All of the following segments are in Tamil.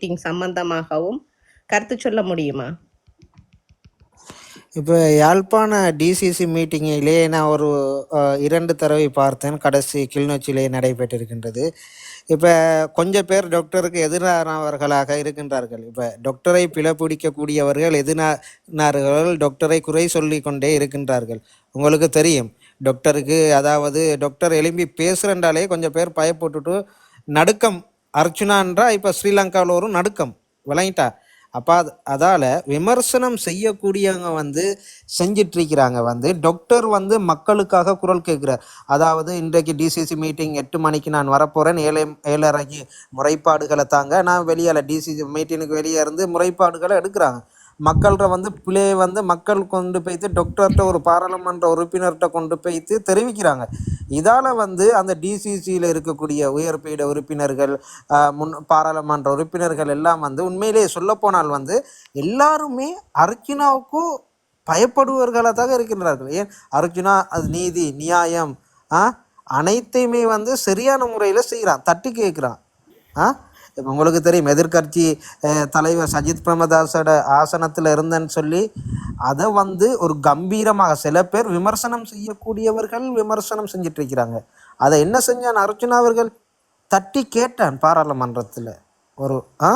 மீட்டிங் சம்பந்தமாகவும் கருத்து சொல்ல முடியுமா? இப்போ யாழ்ப்பாண டிசிசி மீட்டிங்கிலே நான் ஒரு இரண்டு தடவை பார்த்தேன். கடைசி கிளிநொச்சியிலே நடைபெற்றிருக்கின்றது. இப்போ கொஞ்சம் பேர் டாக்டருக்கு எதிரானவர்களாக இருக்கின்றார்கள். இப்போ டாக்டரை பிளப்பிடிக்கக்கூடியவர்கள் எதிரானார்கள் டாக்டரை குறை சொல்லி கொண்டே இருக்கின்றார்கள். உங்களுக்கு தெரியும் டாக்டருக்கு அதாவது டாக்டர் எழும்பி பேசுகிறன்றாலே கொஞ்சம் பேர் பயப்பட்டுட்டு நடுக்கம் அர்ச்சுனான்றா இப்போ ஸ்ரீலங்காவில் ஒரு நடுக்கம் விளங்கிட்டா. அப்போ அது அதால் விமர்சனம் செய்யக்கூடியவங்க வந்து செஞ்சிட்ருக்கிறாங்க வந்து டாக்டர் வந்து மக்களுக்காக குரல் கேட்குறார். அதாவது இன்றைக்கு டிசிசி மீட்டிங் எட்டு மணிக்கு நான் வரப்போகிறேன் ஏழை ஏழரைக்கு முறைப்பாடுகளை தாங்க நான் வெளியால் டிசிசி மீட்டிங்குக்கு வெளியே இருந்து முறைப்பாடுகளை எடுக்கிறாங்க. மக்கள்கிட்ட வந்து பிள்ளையை வந்து மக்கள் கொண்டு போய்த்து டாக்டர்கிட்ட ஒரு பாராளுமன்ற உறுப்பினர்கிட்ட கொண்டு போய்த்து தெரிவிக்கிறாங்க. இதால் வந்து அந்த டிசிசியில் இருக்கக்கூடிய உயர்பீட உறுப்பினர்கள் முன் பாராளுமன்ற உறுப்பினர்கள் எல்லாம் வந்து உண்மையிலேயே சொல்லப்போனால் வந்து எல்லாருமே அர்ஜுனாவுக்கும் பயப்படுவர்களாக தான் இருக்கின்றார்கள். ஏன்? அர்ஜுனா அது நீதி நியாயம் ஆ? அனைத்தையுமே வந்து சரியான முறையில் செய்கிறான் தட்டி கேட்குறான் ஆ? இப்போ உங்களுக்கு தெரியும். எதிர்க்கட்சி தலைவர் சஜித் பிரேமதாசோட ஆசனத்தில் இருந்தேன்னு சொல்லி அதை வந்து ஒரு கம்பீரமாக சில பேர் விமர்சனம் செய்யக்கூடியவர்கள் விமர்சனம் செஞ்சிட்டு இருக்கிறாங்க அதை என்ன செஞ்சான் அர்ஜுனா அவர்கள்? தட்டி கேட்டான் பாராளுமன்றத்தில். ஒரு ஆ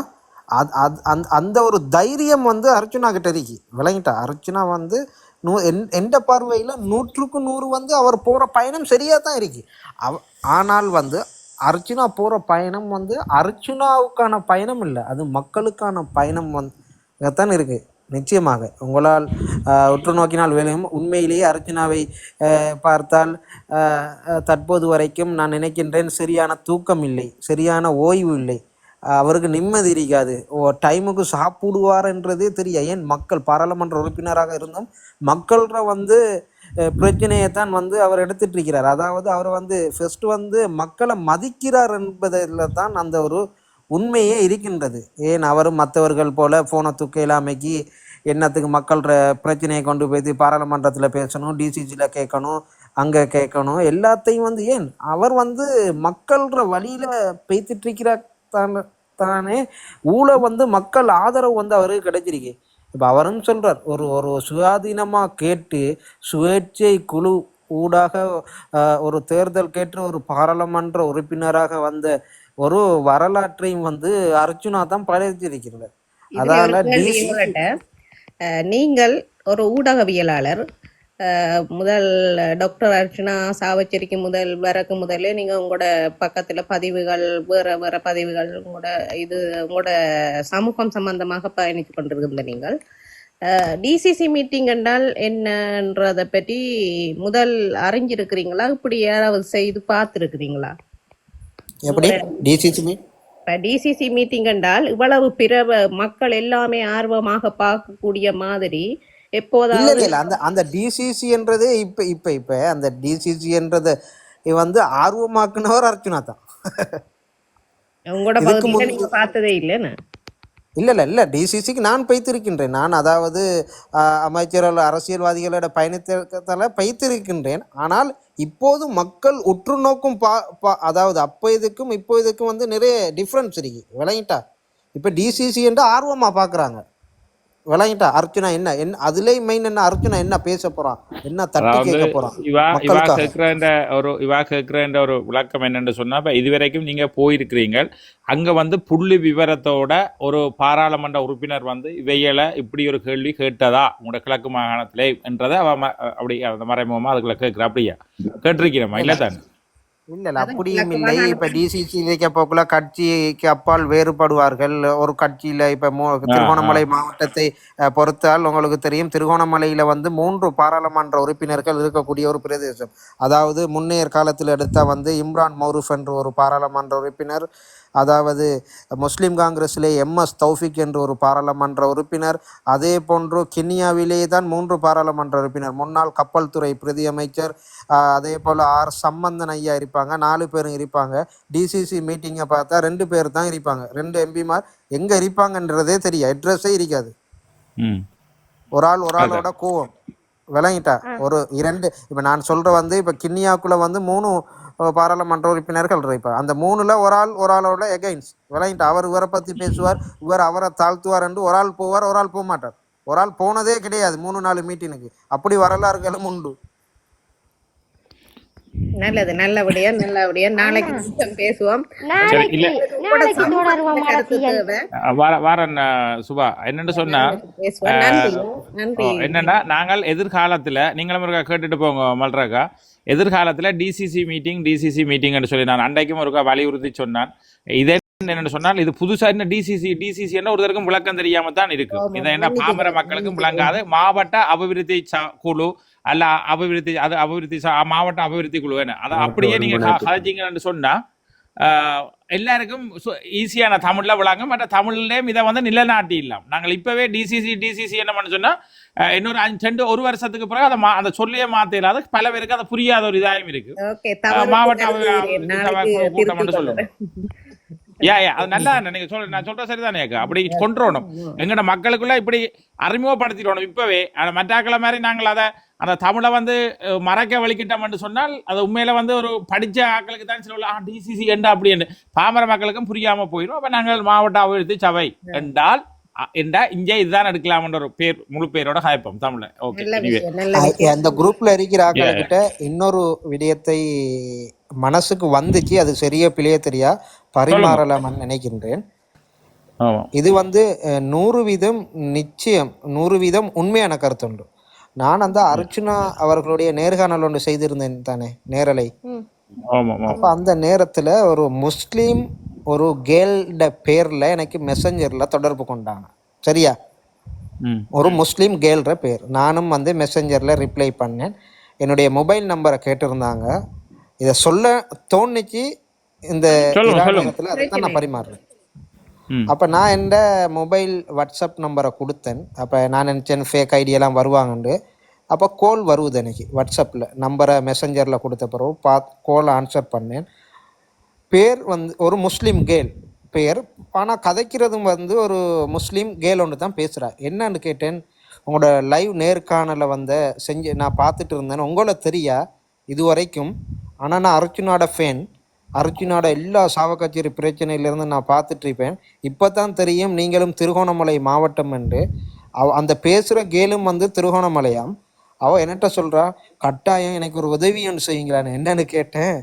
அது அது அந்த அந்த ஒரு தைரியம் வந்து அர்ஜுனா கிட்ட இருக்கு. விளங்கிட்டா. அர்ஜுனா வந்து நூ என் எந்த பார்வையில் நூற்றுக்கு நூறு வந்து அவர் போகிற பயணம் சரியாக தான் இருக்கு. அவ ஆனால் வந்து அர்ஜுனா போகிற பயணம் வந்து அர்ஜுனாவுக்கான பயணம் இல்லை. அது மக்களுக்கான பயணம் வந்து தான் இருக்குது நிச்சயமாக. உங்களால் உற்று நோக்கினால் வேலையும் உண்மையிலேயே அர்ஜுனாவை பார்த்தால் தற்போது வரைக்கும் நான் நினைக்கின்றேன் சரியான தூக்கம் இல்லை. சரியான ஓய்வு இல்லை. அவருக்கு நிம்மதி இருக்காது. ஓ டைமுக்கு சாப்பிடுவார்ன்றதே தெரியாது ஏன்? மக்கள் பாராளுமன்ற உறுப்பினராக இருந்தும் மக்கள்கிட்ட வந்து பிரச்சனையை தான் வந்து அவர் எடுத்துட்டு இருக்கிறார் அதாவது அவர் வந்து ஃபர்ஸ்ட் வந்து மக்களை மதிக்கிறார் என்பதில் தான் அந்த ஒரு உண்மையே இருக்கின்றது. ஏன் அவரும் மற்றவர்கள் போல ஃபோனை தூக்க இல்லாமைக்கு என்னத்துக்கு மக்கள்ற பிரச்சனையை கொண்டு போய் பாராளுமன்றத்தில் பேசணும் டிசிஜியில் கேட்கணும் அங்கே கேட்கணும் எல்லாத்தையும் வந்து ஏன் அவர் வந்து மக்கள்ற வழியில் பேத்துட்டு இருக்கிறார் தான் தானே ஊழ வந்து மக்கள் ஆதரவு வந்து அவருக்கு கிடைச்சிருக்கு. இப்போ அவரும் சொல்றார் ஒரு ஒரு சுயாதீனமாக கேட்டு சுயேட்சை குழு ஊடாக ஒரு தேர்தல் கேட்டு ஒரு பாராளுமன்ற உறுப்பினராக வந்த ஒரு வரலாற்றையும் வந்து அர்ஜுனா தான் படைத்திருக்கிறார் அதால நீங்கள் ஒரு ஊடகவியலாளர் முதல் டாக்டர் அர்ச்சனா சாவச்சேரிக்கு முதல் வரக்கு முதல்ல நீங்க உங்களோட பக்கத்துல பதிவுகள் வேற வேற பதிவுகள் உங்களோட இது உங்களோட சமூகம் சம்பந்தமாக பயணித்து கொண்டிருந்த நீங்கள். டிசிசி மீட்டிங் என்றால் என்னன்றதை பற்றி முதல் அறிஞ்சிருக்கிறீங்களா? இப்படி யாராவது செய்து பார்த்துருக்கிறீங்களா? எப்படி? டிசிசி மீட் இப்ப டிசிசி மீட்டிங் என்றால் இவ்வளவு பிற மக்கள் எல்லாமே ஆர்வமாக பார்க்கக்கூடிய மாதிரி எப்போதாவது இல்ல இல்ல அந்த அந்த டிசிசி என்றதே இப்ப இப்ப இப்ப அந்த டிசிசி என்றதை வந்து ஆர்வமாக்குனவர் அர்ச்சுனா தான். உங்களோட பார்த்ததே இல்லைன்னு. இல்ல இல்ல இல்ல. டிசிசிக்கு நான் பைத்திருக்கின்றேன். நான் அதாவது அமைச்சர்கள் அரசியல்வாதிகளோட பயணத்தில் பைத்திருக்கின்றேன். ஆனால் இப்போது மக்கள் உற்று நோக்கும் பா பா- அதாவது அப்போ இதுக்கும் இப்போ இதுக்கும் வந்து நிறைய டிஃப்ரென்ஸ் இருக்கு. விளங்கிட்டா? இப்போ டிசிசி என்று ஆர்வமா பார்க்குறாங்க. விளங்கிட்டா அர்ச்சுனா என்ன? என்ன அதுலேயே மெயின் என்ன அர்ச்சுனா என்ன பேச போறான்? என்ன தட்டி கேட்க போறான்? இவா இவா கேட்குற ஒரு இவா கேட்குற ஒரு விளக்கம் என்னன்னு சொன்னா இப்ப இதுவரைக்கும் நீங்க போயிருக்கிறீங்க அங்க வந்து புள்ளி விவரத்தோட ஒரு பாராளுமன்ற உறுப்பினர் வந்து இவையில இப்படி ஒரு கேள்வி கேட்டதா? உங்களோட கிழக்கு மாகாணத்திலே என்றதை அவ அப்படி அந்த மறைமுகமா அதுக்குள்ள கேட்கிற அப்படியா? கேட்டிருக்கிறோமா? இல்ல தானே? இல்ல அப்படியும் இல்லை. இப்ப டிசிசி வைக்க போக்குல கட்சிக்கு அப்பால் வேறுபடுவார்கள். ஒரு கட்சியில இப்ப. திருகோணமலை மாவட்டத்தை பொறுத்தால் உங்களுக்கு தெரியும் திருகோணமலையில வந்து மூன்று பாராளுமன்ற உறுப்பினர்கள் இருக்கக்கூடிய ஒரு பிரதேசம். அதாவது முன்னையர் காலத்தில் எடுத்த வந்து இம்ரான் மௌரூஃப் என்ற ஒரு பாராளுமன்ற உறுப்பினர் அதாவது முஸ்லிம் காங்கிரஸிலே எம்எஸ் தௌஃபிக் என்ற ஒரு பாராளுமன்ற உறுப்பினர் அதே போன்று கென்யாவிலே தான் மூன்று பாராளுமன்ற உறுப்பினர் முன்னாள் கப்பல் துறை பிரதி அமைச்சர் அதே போல் ஆர் சம்பந்தன் ஐயா இருப்பாங்க நாலு பேரும் இருப்பாங்க. டிசிசி மீட்டிங்கை பார்த்தா ரெண்டு பேர் தான் இருப்பாங்க. ரெண்டு எம்பிமார் எங்கே இருப்பாங்கன்றதே தெரியும் அட்ரஸே இருக்காது. ம். ஒரு ஆள் ஒரு ஆளோட கோவம். விளங்கிட்டா. ஒரு இரண்டு இப்போ நான் சொல்ற வந்து இப்போ கிண்ணியாக்குள்ள வந்து மூணு பாராளுமன்ற உறுப்பினர்கள் இருப்பார் அந்த மூணுல ஒரு ஆள் ஒரு ஆளோட எகைன்ஸ் விளையிட்டு அவர் இவரை பத்தி பேசுவார் இவர் அவரை தாழ்த்துவார் என்று ஒரு ஆள் போவார் ஒரு ஆள் போக மாட்டார். ஒரு ஆள் போனதே கிடையாது மூணு நாலு மீட்டினுக்கு அப்படி வரலாறுகளும் உண்டு. நல்லது நல்லபடியா நல்லபடியா. நாளைக்கு பேசுவோம். சுபா என்னன்னு சொன்னா என்னன்னா நாங்கள் எதிர்காலத்துல நீங்களும் கேட்டுட்டு போங்க மல்ராக்கா. எதிர்காலத்துல டிசிசி மீட்டிங் டிசிசி மீட்டிங்னு சொல்லி நான் அன்றைக்கும் ஒருக்கா வலியுறுத்தி சொன்னான். இதே என்னன்னு சொன்னால் இது புதுசா என்ன டிசிசி டிசிசி என்ன ஒருத்தருக்கும் விளக்கம் தெரியாம தான் இருக்கு. இதை என்ன பாமர மக்களுக்கும் விளங்காது. மாவட்ட அபிவிருத்தி ச- குழு அல்ல அபிவிருத்தி அது அபிவிருத்தி ச- மாவட்ட அபிவிருத்தி குழு என்ன அதை அப்படியே நீங்க கதைச்சீங்கன்னு சொன்னா ஆஹ், எல்லாருக்கும் ஈஸியான தமிழ்ல விளங்கும் மற்ற தமிழ்லயும் இதை வந்து நிலைநாட்டி இல்லாம் நாங்கள் இப்பவே டிசிசி டிசிசி என்ன பண்ண சொன்னா அஹ், இன்னொரு அஞ்சு ரெண்டு ஒரு வருஷத்துக்கு பிறகு அதை மா- அந்த சொல்லியே மாத்த இல்லாத பல பேருக்கு அது புரியாத ஒரு இதாயும் இருக்கு ஓகே அஹ், தவறு மாவட்ட திருத்துகிறேன். அபிவிருத்தி நாளைக்கு சபை கூட்டம் கொள்கிறேன். யா யா அது நல்லா நீங்க சொல்ற நான் சொல்ற சரிதானே அப்படி கொண்டுறணும் எங்கட மக்களுக்குள்ள இப்படி அறிமுகப்படுத்திடணும் இப்பவே. ஆனா மற்றாக்களை மாதிரி நாங்கள் அதை அந்த தமிழை வந்து மறக்க வலிக்கிட்டோம்னு சொன்னால் அது உண்மையில வந்து ஒரு படிச்ச ஆட்களுக்கு தான் சில டிசிசி என்ன அப்படின்னு பாமர மக்களுக்கும் புரியாம போயிடும் அப்ப நாங்கள் மாவட்ட அபிவிருத்தி சபை என்றால் என்றா இங்கே இதுதான் எடுக்கலாம்ன்ற ஒரு பேர் முழு பேரோட ஹாய்ப்போம் தமிழ்ல ஓகே அந்த குரூப்ல இருக்கிற இன்னொரு விடயத்தை மனசுக்கு வந்துச்சு அது சரியா பிழைய தெரியா பரிமாறலாம்னு நினைக்கின்றேன். ஆமா. இது வந்து நூறு வீதம் நிச்சயம் நூறு வீதம் உண்மையான கருத்துண்டு நான் அந்த அர்ச்சுனா அவர்களுடைய நேர்காணல் ஒன்று செய்திருந்தேன் தானே நேரலை. அப்ப அந்த நேரத்துல ஒரு முஸ்லீம் ஒரு கேல்ட பேர்ல எனக்கு மெசஞ்சர்ல தொடர்பு கொண்டாங்க. சரியா? ம். ஒரு முஸ்லீம் கேல்ற பேர். நானும் வந்து மெசஞ்சரில் ரிப்ளை பண்ணேன். என்னுடைய மொபைல் நம்பரை கேட்டிருந்தாங்க. இதை சொல்ல தோணுச்சு இந்த. நேரத்துல அதை தான் நான் பரிமாறுறேன். அப்போ நான் எந்த மொபைல் வாட்ஸ்அப் நம்பரை கொடுத்தேன். அப்போ நான் நினச்சேன் ஃபேக் ஐடியெல்லாம் வருவாங்கண்டு. அப்போ கோல் வருது எனக்கு வாட்ஸ்அப்பில் நம்பரை மெசஞ்சரில் கொடுத்த பிறகு பா கோல் ஆன்சர் பண்ணேன். பேர் வந்து ஒரு முஸ்லீம் கேல் பேர். ஆனால் கதைக்கிறதும் வந்து ஒரு முஸ்லீம் கேல் ஒன்று தான் பேசுகிறா என்னன்னு கேட்டேன் உங்களோட லைவ் நேர்காணலை வந்த செஞ்சு நான் பார்த்துட்டு இருந்தேன் உங்களை தெரியா? இது வரைக்கும் ஆனால் நான் அர்ஜுனோட ஃபேன் அர்ஜுனோட எல்லா சாவக்கச்சேரி பிரச்சனையிலேருந்து நான் பார்த்துட்டு இருப்பேன் இப்போ தான் தெரியும் நீங்களும் திருகோணமலை மாவட்டம் என்று. அவ அந்த பேசுகிற கேலும் வந்து திருகோணமலையாம். அவள் என்னட்ட சொல்கிறா கட்டாயம் எனக்கு ஒரு உதவி ஒன்று செய்யுங்களான்னு என்னன்னு கேட்டேன்.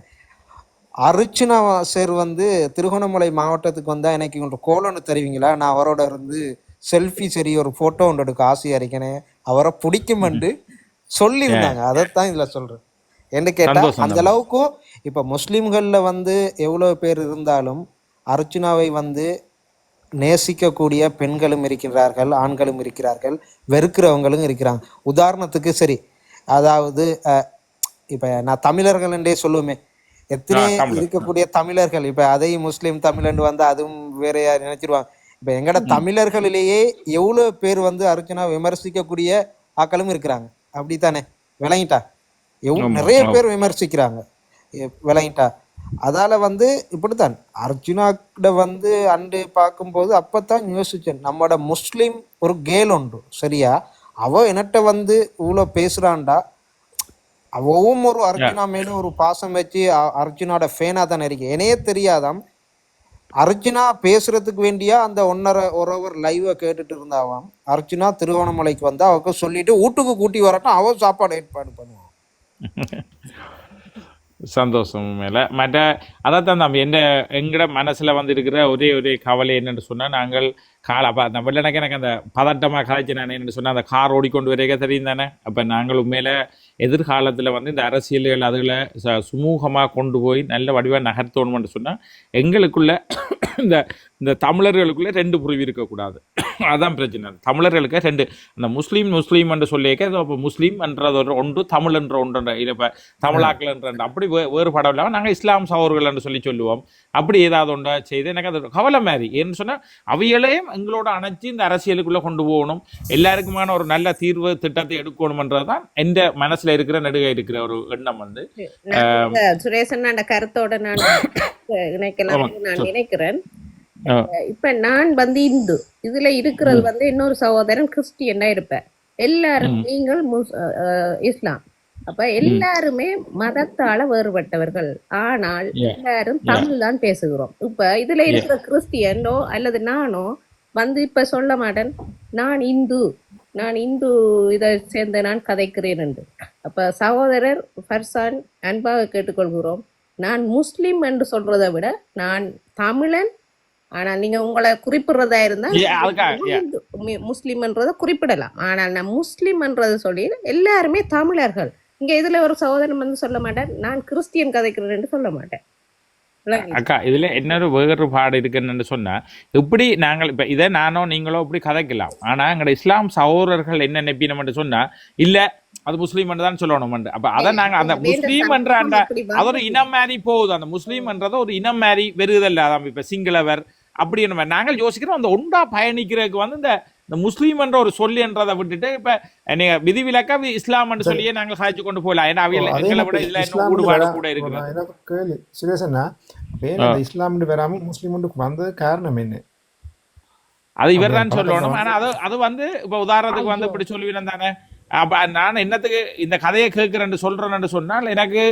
அர்ச்சுனா சார் வந்து திருகோணமலை மாவட்டத்துக்கு வந்தால் எனக்கு ஒரு கோல் ஒன்று தருவீங்களா? நான் அவரோட இருந்து செல்ஃபி சரி ஒரு ஃபோட்டோ ஒன்று எடுக்க ஆசையாக இருக்கேனே அவரை பிடிக்குமென்று சொல்லியிருந்தாங்க. அதைத்தான் இதில் சொல்கிறேன் என்ன கேட்டால் அந்த அளவுக்கும் இப்போ முஸ்லீம்களில் வந்து எவ்வளோ பேர் இருந்தாலும் அர்ச்சுனாவை வந்து நேசிக்கக்கூடிய பெண்களும் இருக்கிறார்கள் ஆண்களும் இருக்கிறார்கள் வெறுக்கிறவங்களும் இருக்கிறாங்க. உதாரணத்துக்கு சரி அதாவது இப்ப நான் தமிழர்கள் என்றே சொல்லுவேமே எத்தனை. இருக்கக்கூடிய தமிழர்கள் இப்ப அதையும் முஸ்லீம் தமிழன் வந்து அதுவும் வேற யார் நினைச்சிருவாங்க. இப்ப எங்கட தமிழர்களிலேயே எவ்வளவு பேர் வந்து அர்ச்சனா விமர்சிக்கக்கூடிய ஆக்களும் இருக்கிறாங்க. அப்படித்தானே? விளங்கிட்டா? எவ்வளவு ஆமா, நிறைய. பேர் விமர்சிக்கிறாங்க. விளங்கிட்டா அதால வந்து இப்படித்தான். அர்ஜுனாக்கிட்ட வந்து அண்டு பார்க்கும்போது அப்பதான் யோசிச்சேன் நம்மட முஸ்லீம் ஒரு கேல் உண்டு சரியா? அவ என்னட்ட வந்து இவ்வளோ பேசுறான்டா. அவவும் ஒரு அர்ஜுனா மேல ஒரு பாசம் வச்சு அர்ஜுனோட ஃபேனா தானே இருக்கு. என்னையே தெரியாதாம். அர்ஜுனா பேசுறதுக்கு வேண்டியா அந்த ஒன்னரை ஒரு ஹவர் லைவை கேட்டுட்டு இருந்தாவாம். அர்ஜுனா திருவண்ணாமலைக்கு வந்தா அவக்கு சொல்லிட்டு வீட்டுக்கு கூட்டி வரட்டும் அவ சாப்பாடு ஏற்பாடு பண்ணுவான். சந்தோஷம் மேலே. மற்ற அதைத்தான் தம்பி எந்த எங்கட மனசில் வந்து இருக்கிற ஒரே ஒரே கவலை என்னென்னு சொன்னால் நாங்கள் கால அப்ப அந்த வெள்ளனக்கு எனக்கு அந்த பதட்டமா காய்ச்சி நான் என்னன்னு சொன்னா அந்த கார் ஓடிக்கொண்டு வரைக்க தெரியும் தானே? அப்ப நாங்கள் உண்மையில எதிர்காலத்துல வந்து இந்த அரசியல்கள் அதுகளை ச- சுமூகமா கொண்டு போய் நல்ல வடிவா நகர்த்தணும்னு சொன்னா எங்களுக்குள்ள இந்த இந்த தமிழர்களுக்குள்ள ரெண்டு புரிவு இருக்கக்கூடாது அதான் பிரச்சனை. தமிழர்களுக்கு ரெண்டு அந்த முஸ்லீம் முஸ்லீம் என்று சொல்லியிருக்க இப்போ முஸ்லீம் என்றது ஒரு ஒன்று தமிழ் என்ற ஒன்று இப்போ தமிழாக்கள் என்ற. அப்படி வே வேறுபாடு இல்லாமல் நாங்கள் இஸ்லாம் சகோதரர்கள் என்று சொல்லி சொல்லுவோம். அப்படி ஏதாவது ஒன்றா செய்து எனக்கு அது கவலை மாதிரி. ஏன்னு சொன்னால் அவைகளையும் எங்களோட அணைச்சி இந்த அரசியலுக்குள்ளே கொண்டு போகணும். எல்லாருக்குமான ஒரு நல்ல தீர்வு திட்டத்தை எடுக்கணும்ன்றது தான் எந்த மனசில் இருக்கிற நடுக இருக்கிற ஒரு எண்ணம் வந்து. சுரேசன் அந்த கருத்தோட நான் இணைக்கலாம் நான். நினைக்கிறேன். இப்ப நான் வந்து இந்து. இதுல இருக்கிறது வந்து இன்னொரு சகோதரன் கிறிஸ்டியனா இருப்பேன். எல்லாரும் நீங்கள் இஸ்லாம். அப்ப எல்லாருமே மதத்தால வேறுபட்டவர்கள். ஆனால். எல்லாரும் தமிழ் தான் பேசுகிறோம். இப்ப இதுல இருக்கிற கிறிஸ்டியனோ அல்லது நானோ வந்து இப்ப சொல்ல மாட்டேன். நான் இந்து. நான் இந்து இதை சேர்ந்த நான் கதைக்கிறேன் என்று. அப்ப சகோதரர் ஃபர்சான் அன்பாக கேட்டுக்கொள்கிறோம். நான் முஸ்லிம் என்று சொல்றதை விட நான் தமிழன். ஆனால் நீங்க உங்களை குறிப்பிடுறதா இருந்தா முஸ்லிம்ன்றதை குறிப்பிடலாம். ஆனால் நான் முஸ்லிம்ன்றதை சொல்லி எல்லாருமே தமிழர்கள். இங்க இதுல ஒரு சகோதரன் வந்து சொல்ல மாட்டேன் நான் கிறிஸ்டியன் கதைக்கிறேன்னு சொல்ல மாட்டேன்? அக்கா இதுல இன்னொரு வேறுபாடு இருக்குன்னு சொன்னா இப்படி நாங்கள் இப்ப இதை நானோ நீங்களோ இப்படி கதைக்கலாம் ஆனா எங்களோட இஸ்லாம் சகோதரர்கள் என்ன நினைப்பினோம்னு சொன்னா இல்ல அது முஸ்லீம் தான் சொல்லணும் அப்ப அதை நாங்க அந்த முஸ்லீம் என்ற அந்த அது ஒரு இனம் மாதிரி போகுது அந்த முஸ்லீம்ன்றது ஒரு இனம் மாதிரி வெறுதல்ல அதான் இப்ப சிங்களவர் அப்படி மாதிரி நாங்கள் யோசிக்கிறோம் அந்த ஒண்டா பயணிக்கிறதுக்கு வந்து இந்த இந்த முஸ்லீம் என்ற ஒரு சொல்லின்றதை விட்டுட்டு இப்ப நீங்க விதிவிலக்கா இஸ்லாம் என்று சொல்லியே நாங்கள் சாய்ச்சி கொண்டு போகலாம். ஏன்னா அதே எங்களை விட ஈடுபாடு வரா- கூட வேணும் அந்த இஸ்லாம்னு வராம முஸ்லீம் வந்தது காரணம் என்ன? அது இவர் தான் சொல்லணும். ஆனா அது அது வந்து இப்ப உதாரணத்துக்கு வந்து இப்படி சொல்லுவீங்க தானே. அப்ப நான் என்னத்துக்கு இந்த கதையை கேட்கிறேன்னு சொல்றேன்னு சொன்னால் எனக்கு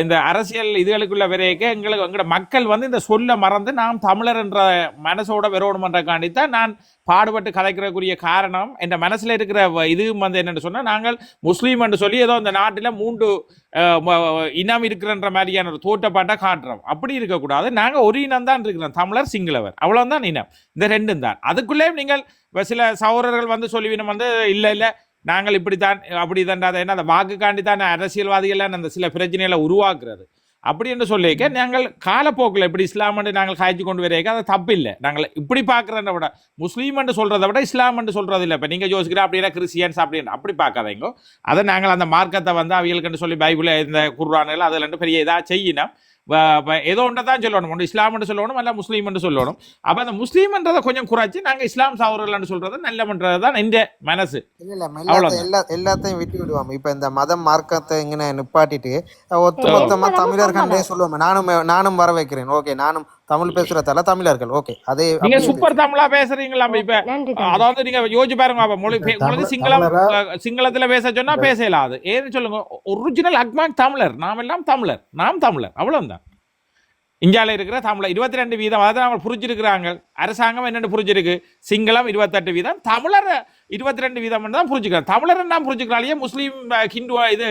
இந்த அரசியல் இதுகளுக்குள்ள விரைக்க எங்களுக்கு எங்களோட மக்கள் வந்து இந்த சொல்ல மறந்து நாம் தமிழர் என்ற மனசோட வரணுமன்றக்காண்டி தான் நான் பாடுபட்டு கதைக்கிறக்குரிய காரணம் என் மனசில் இருக்கிற வ- இதுவும் வந்து என்னென்னு சொன்னால் நாங்கள் முஸ்லீம் என்று சொல்லி ஏதோ இந்த நாட்டில் மூன்று இனம் இருக்கிறன்ற மாதிரியான ஒரு தோட்டப்பாட்டை காட்டுறோம். அப்படி இருக்கக்கூடாது. நாங்கள் ஒரு இனம் தான் இருக்கிறோம். தமிழர் சிங்களவர். அவ்வளோதான் இனம். இந்த ரெண்டும் தான். அதுக்குள்ளே நீங்கள் சில சகோதரர்கள் வந்து சொல்லுவீனம் வந்து இல்லை இல்லை நாங்கள் இப்படித்தான் அப்படி தான் என்ன அந்த வாக்குக்காண்டி தான் அரசியல்வாதிகள் அந்த சில பிரச்சனைகளை உருவாக்குறது. அப்படி என்று சொல்லிக்க நாங்கள் காலப்போக்கில் இப்படி இஸ்லாம்னு நாங்கள் காய்ச்சி கொண்டு வரைக்க அது தப்பு இல்லை நாங்கள் இப்படி பார்க்குறத விட முஸ்லீம் என்று சொல்கிறத விட இஸ்லாம் என்று சொல்றது இல்லை. இப்போ நீங்கள் யோசிக்கிற அப்படின்னா கிறிஸ்டியன்ஸ் அப்படின்னு அப்படி பார்க்காதீங்க. அதை நாங்கள் அந்த மார்க்கத்தை வந்து அவியலுக்குன்னு சொல்லி பைபிள் இந்த குர்வானுகள் அதில் பெரிய இதாக செய்யினோம். ஏதோ ஒன்றை தான் சொல்லணும் ஒன்று இஸ்லாம்னு சொல்லணும் அல்ல முஸ்லீம்னு சொல்லணும் அப்போ அந்த முஸ்லீம்ன்றதை கொஞ்சம் குறைச்சி நாங்கள் இஸ்லாம் சகோதரர்கள்னு சொல்றது நல்லமன்றது தான் எந்த மனசு அவ்வளவுதான். எல்லா எல்லாத்தையும் விட்டு விடுவோம் இப்ப இந்த மதம் மார்க்கத்தை இங்கே நிப்பாட்டிட்டு ஒத்து ஆ. மொத்தமா உண்மைதான், தமிழர்களே உண்மைதான். சொல்லுவோம் நானும் நானும் வர வைக்கிறேன் ஓகே நானும் தமிழ் பேசுறதால தமிழர்கள். ஓகே அதே நீங்க சூப்பர் தமிழா பேசுறீங்களா இப்ப? அதாவது நீங்க யோசிச்சு பாருங்க அப்ப மொழி உங்களுக்கு தமிழ் சிங்களம் சிங்களத்துல பேச சொன்னா பேசலாம் அது. ஏன்னு சொல்லுங்க ஒரிஜினல் அக்மான் தமிழர். நாம் எல்லாம் தமிழர். நாம் தமிழர். அவ்வளவுதான். இந்தியாவில் இருக்கிற தமிழர். இருபத்தி ரெண்டு வீதம். அதாவது அவங்க புரிஞ்சிருக்கிறாங்க. அரசாங்கம் என்னென்னு புரிஞ்சிருக்கு. சிங்களம் இருபத்தெட்டு வீதம். தமிழர் இருபத்தி ரெண்டு வீதம் தான் புரிஞ்சுக்கிறாங்க. தமிழர் என்ன புரிஞ்சுக்கிறாலேயே முஸ்லீம் ஹிந்து இது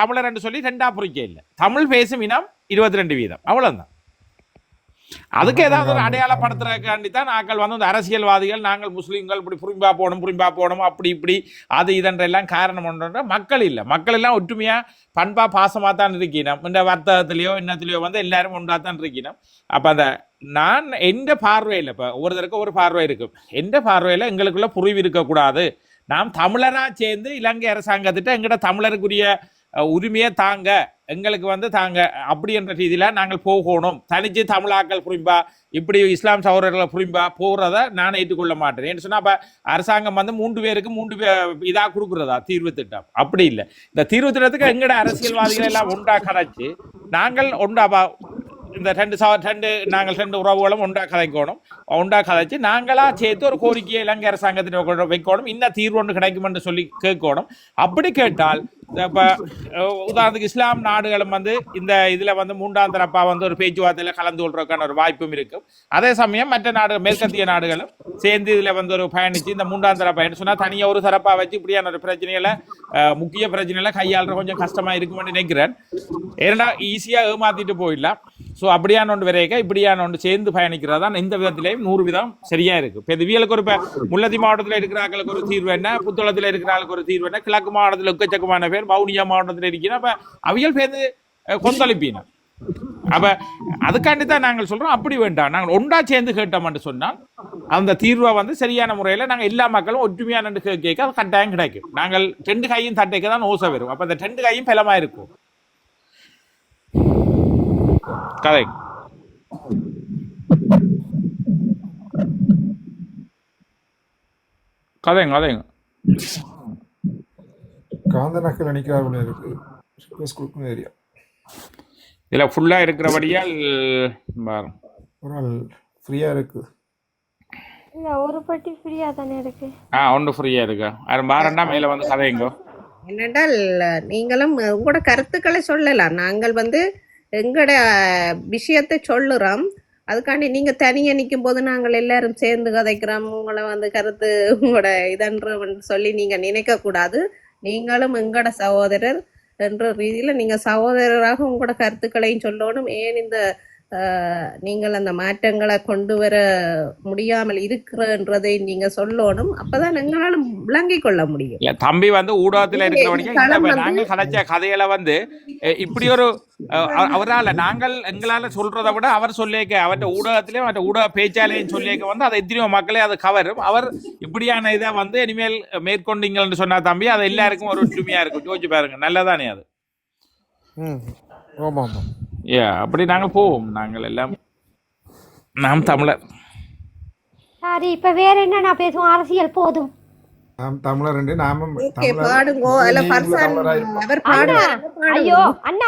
தமிழர் என்று சொல்லி ரெண்டா புரிக்க இல்லை. தமிழ் பேசும் இனம் இருபத்தி ரெண்டு வீதம். அவ்வளவுதான். அதுக்கு ஏதாவது ஒரு அடையாளப்படுத்துறதுக்காண்டி தான் நாங்கள் வந்து இந்த அரசியல்வாதிகள் நாங்கள் முஸ்லீம்கள் இப்படி புரிம்பா போகணும் புரிம்பா போகணும் அப்படி இப்படி அது இதென்றெல்லாம் காரணம் ஒன்று மக்கள் இல்லை. மக்கள் எல்லாம் ஒற்றுமையா பண்பா பாசமா தான் இருக்கணும் இந்த வர்த்தகத்திலேயோ என்னத்திலேயோ வந்து எல்லாரும் ஒன்றா தான் இருக்கணும் அப்ப அந்த நான் எந்த பார்வையில் இப்போ ஒவ்வொருத்தருக்கும் ஒரு பார்வை இருக்கும். எந்த பார்வையில் எங்களுக்குள்ள புரிவு இருக்கக்கூடாது? நாம் தமிழரா சேர்ந்து இலங்கை அரசாங்கத்திட்ட எங்கட தமிழருக்குரிய உரிமையை தாங்க எங்களுக்கு வந்து தாங்க அப்படி என்ற ரீதியில் நாங்கள் போகணும். தனிச்சு தமிழாக்கள் புரிம்பா இப்படி இஸ்லாம் சகோதரர்களை புரிம்பா போகிறத நான் ஏற்றுக்கொள்ள மாட்டேன். என்று சொன்னால் அப்போ அரசாங்கம் வந்து மூன்று பேருக்கு மூன்று பே இதாக கொடுக்குறதா தீர்வு திட்டம். அப்படி இல்லை. இந்த தீர்வு திட்டத்துக்கு எங்களோட அரசியல்வாதிகள் எல்லாம் ஒன்றாக கதைச்சு நாங்கள் ஒன்றா இந்த ரெண்டு சா ரெண்டு நாங்கள் ரெண்டு உறவுகளும் ஒன்றா கதைக்கணும். ஒன்றா கதைச்சு நாங்களாக சேர்த்து ஒரு கோரிக்கையை இலங்கை அரசாங்கத்தின் வைக்கணும். இன்னும் தீர்வு ஒன்று கிடைக்கும்னு சொல்லி கேட்கணும். அப்படி கேட்டால் இப்போ உதாரணத்துக்கு இஸ்லாம் நாடுகளும் வந்து இந்த இதில் வந்து மூன்றாம் தரப்பா வந்து ஒரு பேச்சுவார்த்தையில் கலந்து கொள்றதுக்கான ஒரு வாய்ப்பும் இருக்கும். அதே சமயம் மற்ற நாடுகள் மேற்கத்திய நாடுகளும் சேர்ந்து இதில் வந்து ஒரு பயணித்து இந்த மூன்றாம் தரப்பா சொன்னால் தனியாக ஒரு தரப்பாக வச்சு இப்படியான ஒரு பிரச்சனைகளை முக்கிய பிரச்சனைகளை கையாளுற கொஞ்சம் கஷ்டமா இருக்கும்னு நினைக்கிறேன். ஏன்னா ஈஸியாக ஏமாத்திட்டு போயிடலாம். ஸோ அப்படியான ஒன்று வரைக்க இப்படியான ஒன்று சேர்ந்து பயணிக்கிறது தான் இந்த விதத்திலையும் நூறு விதம் சரியா இருக்கு. இப்போ இதுவியலுக்கு ஒரு இப்போ முல்லதி மாவட்டத்தில் இருக்கிற ஆக்களுக்கு ஒரு தீர்வு என்ன? புத்தளத்தில் இருக்கிற ஆளுக்கு ஒரு தீர்வு என்ன? கிழக்கு மாவட்டத்தில் எக்கச்சக்கமான பேர்? வவுனியா மாவட்டத்தில் இருக்கிறோம் அப்போ அவியல் சேர்ந்து அஹ், கொந்தளிப்பின அப்ப அதுக்காண்டி தான் நாங்கள் சொல்றோம் அப்படி வேண்டாம். நாங்கள் ஒன்றா சேர்ந்து கேட்டோம்னு சொன்னால் அந்த தீர்வை வந்து சரியான முறையில் நாங்கள் எல்லா மக்களும் ஒற்றுமையான கேட்க அது கட்டாயம் கிடைக்கும். நாங்கள் ரெண்டு கையும் தட்டைக்கு தான் ஓசை வரும். அப்போ அந்த ரெண்டு கையும் பலமாக இருக்கும். கதை கதைங்க கதைங்க காந்த நக்கல் அணிக்கிறார்கள் இருக்கு. ரிக்வெஸ்ட் கொடுக்கும் ஏரியா இதில் ஃபுல்லாக இருக்கிறபடியால் பாருங்க. ஒரு ஆள் ஃப்ரீயா இருக்கு. இல்ல ஒரு பட்டி ஃப்ரீயா தானே இருக்கு. ஆ ஒன்று ஃப்ரீயாக இருக்கு? அது பாரண்டா மேலே வந்து கதைங்கோ என்னென்றால் நீங்களும் உங்களோட கருத்துக்களை சொல்லலாம். நாங்கள் வந்து எங்களோட விஷயத்தை சொல்லுறோம். அதுக்காண்டி நீங்க தனியா நிற்கும் போது நாங்கள் எல்லாரும் சேர்ந்து கதைக்கிறோம். உங்களை வந்து கருத்து உங்களோட இதன்று சொல்லி நீங்க நினைக்க கூடாது நீங்களும் எங்களோட சகோதரர் என்ற ரீதியில நீங்க சகோதரராக உங்களோட கருத்துக்களையும் சொல்லணும். ஏன் இந்த நீங்கள் அந்த மாற்றங்களை கொண்டு வர முடியாமல் இருக்கிறன்றதை நீங்க சொல்லணும். அப்பதான் எங்களால விளங்கிக் கொள்ள முடியும். தம்பி வந்து ஊடகத்துல நீங்க இருக்கிறவங்க நாங்கள் கதைச்ச கதையில வந்து இப்படி ஒரு அவரால நாங்கள் எங்களால சொல்றதை விட அவர் சொல்லியிருக்க அவர்கிட்ட ஊடகத்திலேயும் அவர்கிட்ட ஊடக பேச்சாலையும் சொல்லியிருக்க வந்து அதை எத்தனையோ மக்களே அது கவரும். அவர் இப்படியான இதை வந்து இனிமேல் மேற்கொண்டீங்கன்னு சொன்னா தம்பி அது எல்லாருக்கும் ஒரு ஒற்றுமையா இருக்கும். யோசிச்சு பாருங்க நல்லதானே அது? ம். ஆமாம் ஆமாம். ஏ அப்படி நாங்கள் போவோம். நாங்கள் எல்லாம் நாம் தமிழர். சரி இப்ப வேற என்னண்ணா பேசுவோம்? அரசியல் போதும். நாம் தமிழர் நாமும் ஓகே தமிழர் பாடுங்கோ. அவர் பாடுவார். ஐயோ அண்ணா.